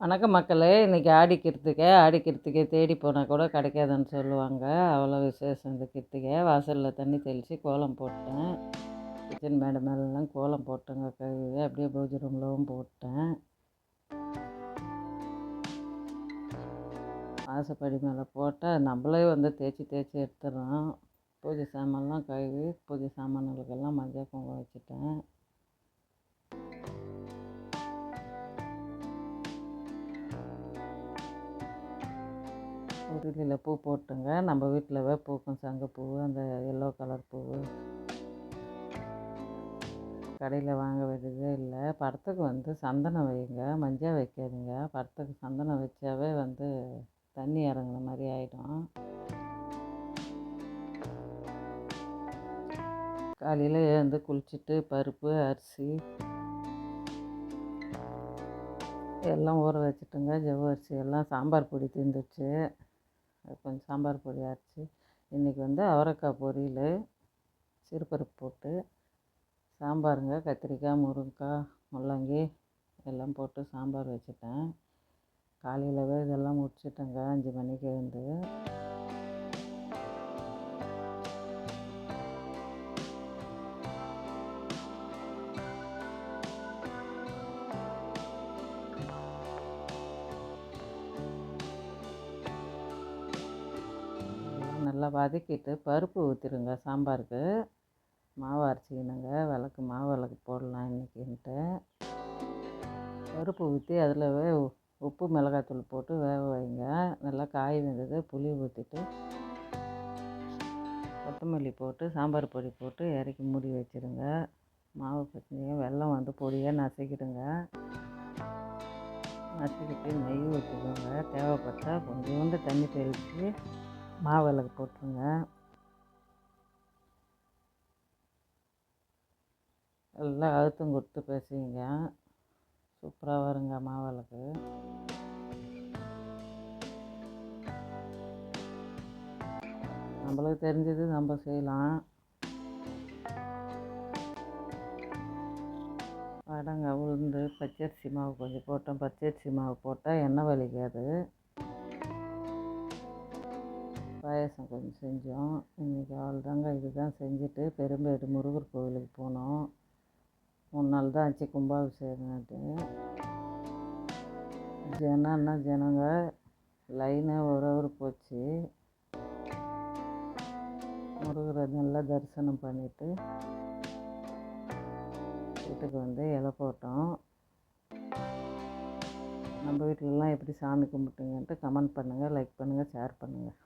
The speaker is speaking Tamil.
வணக்கம் மக்களே. இன்றைக்கி ஆடி கிருத்திகை. ஆடி கிருத்திகை தேடி போனால் கூட கிடைக்காதுன்னு சொல்லுவாங்க. அவ்வளோ விசேஷம் இந்த கிருத்திகை. வாசலில் தண்ணி தெளித்து கோலம் போட்டேன். கிச்சன் மேடை மேலெலாம் கோலம் போட்டேங்க. கழுவி அப்படியே பூஜை ரூம்லவும் போட்டேன். வாசப்படி மேலே போட்டால் நம்மளே வந்து தேய்ச்சி தேய்ச்சி எடுத்துடுறோம். பூஜை சாமான்லாம் கழுவி பூஜை சாமான்களுக்கெல்லாம் மஞ்சள் குங்குமம் வச்சுட்டேன். உருளியில் பூ போட்டுங்க. நம்ம வீட்டில் பூக்கும் சங்கப்பூ அந்த எல்லோ கலர் பூ. கடையில் வாங்க வேண்டியதே இல்லை. படத்துக்கு வந்து சந்தனம் வைங்க. மஞ்சள் வைக்காதீங்க. படத்துக்கு சந்தனம் வச்சாவே வந்து தண்ணி இறங்குன மாதிரி ஆகிடும் காலையில் எழுந்து குளிச்சுட்டு பருப்பு அரிசி எல்லாம் ஊற வச்சுட்டுங்க. ஜவ்வரிசி எல்லாம் சாம்பார் பொடி தீர்ந்துச்சு கொஞ்சம் சாம்பார் பொடி அரைச்சி இன்றைக்கி வந்து அவரைக்காய் பொரியல் சிறுபருப்பு போட்டு சாம்பாருங்க கத்திரிக்காய் முருங்கைக்காய் முள்ளங்கி எல்லாம் போட்டு சாம்பார் வச்சுட்டேன். காலையிலவே இதெல்லாம் முடிச்சிட்டேங்க அஞ்சு மணிக்கு எழுந்து. நல்லா வதக்கிட்டு பருப்பு ஊற்றிடுங்க சாம்பாருக்கு. மாவு அரைச்சிக்கணுங்க. விளக்கு மாவு விளக்கு போடலாம் இன்றைக்கின்ட்டு பருப்பு ஊற்றி அதில் உப்பு மிளகாத்தூள் போட்டு வேக வைங்க. நல்லா காய் வெந்தது. புளி ஊற்றிட்டு கொத்தமல்லி போட்டு சாம்பார் பொடி போட்டு இறக்கி மூடி வச்சுருங்க. மாவு பச்சனையாக வெல்லம் வந்து பொடியாக நசுக்கிடுங்க. நசுக்கிட்டு நெய் ஊற்றிக்கோங்க தேவைப்பட்டால் கொஞ்சோண்டு தண்ணி தெளித்து மாவிளக்கு போட்டுருங்க. எல்லாம் அழுத்தம் கொடுத்து பேசுவீங்க. சூப்பராக வருங்க மாவிளக்கு. நம்மளுக்கு தெரிஞ்சது நம்ம செய்யலாம். வடங்க உளுந்து பச்சரிசி மாவு கொஞ்சம் போட்டோம். பச்சரிசி மாவு போட்டால் எண்ணெய் வலிக்காது. பாயசம் கொஞ்சம் செஞ்சோம். இன்றைக்கி அவ்வளோதாங்க இதுதான் செஞ்சுட்டு பெரும்பேடு முருகர் கோவிலுக்கு போனோம். மூணு நாள் தான் ஆச்சு கும்பாபிஷேகம்ட்டு ஜனன்னா ஜனங்க? லைனாக ஒரு ஹவர் போச்சு. முருகரை நல்லா தரிசனம் பண்ணிவிட்டு வீட்டுக்கு வந்து இலை போட்டோம். நம்ம வீட்டிலலாம் எப்படி சாமி கும்பிட்டுங்கன்ட்டு கமெண்ட் பண்ணுங்கள் லைக் பண்ணுங்கள் ஷேர் பண்ணுங்கள்